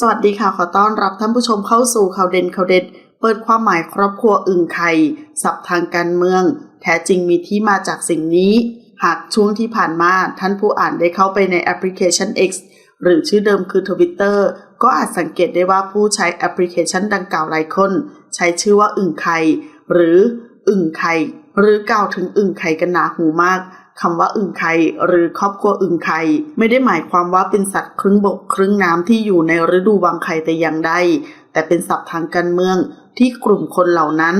สวัสดีค่ะ ขอต้อนรับท่านผู้ชมเข้าสู่ข่าวเด่นข่าวเด็ด เปิดความหมายครอบครัวอึ่งไข่สับทางการเมือง แท้จริงมีที่มาจากสิ่งนี้ หากช่วงที่ผ่านมาท่านผู้อ่านได้เข้าไปในแอปพลิเคชัน X หรือชื่อเดิมคือ Twitter ก็อาจสังเกตได้ว่าผู้ใช้แอปพลิเคชันดังกล่าวหลายคน ใช้ชื่อว่าอึ่งไข่หรืออึ่งไข่หรือกล่าวถึงอึ่งไข่กันหนาหูมาก คำว่าอึ่งไข่หรือครอบครัวอึ่งไข่ไม่ได้หมายความว่าเป็นสัตว์ครึ่งบกครึ่งน้ำที่อยู่ในฤดูวางไข่แต่อย่างใดแต่เป็นศัพท์ทางการเมืองที่กลุ่มคนเหล่านั้น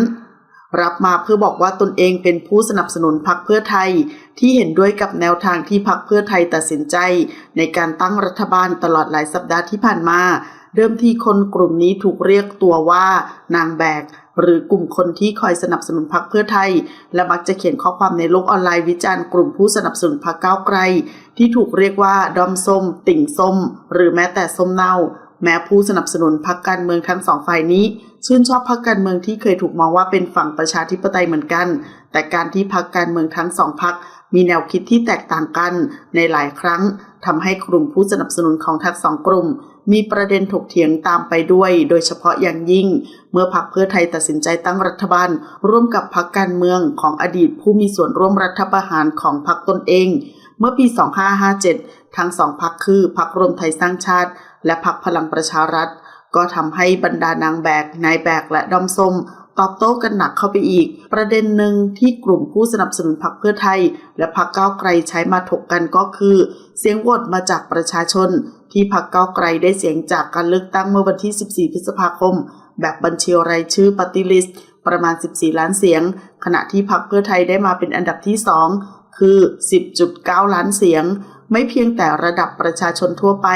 รับมาเพื่อบอกว่าตนเองเป็นผู้สนับสนุนพรรคเพื่อไทย ที่เห็นด้วยกับแนวทางที่พรรคเพื่อไทยตัดสินใจ ในการตั้งรัฐบาลตลอดหลายสัปดาห์ที่ผ่านมา เดิมทีคนกลุ่มนี้ถูกเรียกตัวว่า นางแบก หรือกลุ่มคนที่คอยสนับสนุนพรรคเพื่อไทย และมักจะเขียนข้อความในโลกออนไลน์วิจารณ์กลุ่มผู้สนับสนุนพรรคก้าวไกล ที่ถูกเรียกว่าดอมส้ม ติ่งส้ม หรือแม้แต่ส้มเน่า แม้ผู้สนับสนุนพรรคการเมืองทั้งสองฝ่ายนี้ ชื่นชอบพรรคการเมืองที่เคยถูกมองว่าเป็นฝั่งประชาธิปไตยเหมือนกัน แต่การที่พรรคการเมืองทั้งสองพรรค มีแนวคิดที่แตกต่างกันในหลายครั้งทำให้กลุ่มผู้สนับสนุนของทั้งสองกลุ่ม มีประเด็นถกเถียงตามไปด้วย โดยเฉพาะอย่างยิ่ง เมื่อพรรคเพื่อไทยตัดสินใจตั้งรัฐบาล ร่วมกับพรรคการเมืองของอดีตผู้มีส่วนร่วมรัฐประหารของพรรคตนเอง เมื่อปี 2557 ทั้งสองพรรคคือพรรครวมไทยสร้างชาติ และพรรคพลังประชารัฐก็ทำให้บรรดานางแบก นายแบกและดอมส้ม ตอบโต้กันหนักเข้าไปอีก ประเด็นหนึ่งที่กลุ่มผู้สนับสนุนพรรคเพื่อไทย และพรรคก้าวไกลใช้มาถกกันก็คือ เสียงโหวตมาจากประชาชน ที่พรรคก้าวไกลได้เสียงจากการเลือกตั้งเมื่อวันที่ 14 พฤษภาคม แบบบัญชีรายชื่อปฏิลิสประมาณ 14 ล้านเสียง ขณะที่พรรคเพื่อไทยได้มาเป็นอันดับที่ 2 คือ 10.9 ล้านเสียง ไม่เพียงแต่ระดับประชาชนทั่วไป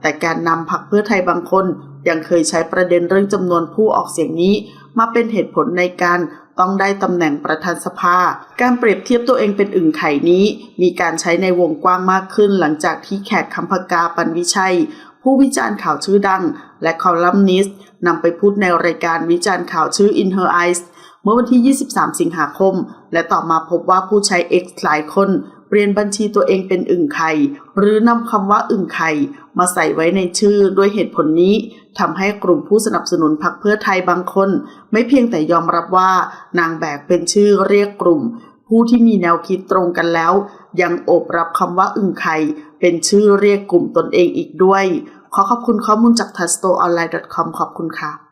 แต่การนำพรรคเพื่อไทยบางคนยังเคยใช้ประเด็นเรื่องจำนวนผู้ออกเสียงนี้ มาเป็นเหตุผลในการต้องได้ตำแหน่งประธานสภา การเปรียบเทียบตัวเองเป็นอึ่งไข่นี้ มีการใช้ในวงกว้างมากขึ้นหลังจากที่แขกคำพกาปันวิชัย ผู้วิจารณ์ข่าวชื่อดัง และคอลัมนิสต์นำไปพูดในรายการวิจารณ์ข่าวชื่อ In Her Eyes เมื่อวันที่ 23 สิงหาคม และต่อมาพบว่าผู้ใช้ X หลายคนเปลี่ยนบัญชีตัวเองเป็นอึ่งไข่ หรือนำคำว่าอึ่งไข่ มาใส่ไว้ในชื่อด้วยเหตุผลนี้ ทำให้กลุ่มผู้สนับสนุนพรรคเพื่อไทยบางคน ไม่เพียงแต่ยอมรับว่านางแบกเป็นชื่อเรียกกลุ่ม ผู้ที่มีแนวคิดตรงกันแล้ว ยังโอบรับคำว่าอึ่งไข่เป็นชื่อเรียกกลุ่มตนเองอีกด้วย ขอขอบคุณข้อมูลจาก t a s t o o n l i n e c o m ขอบคุณค่ะ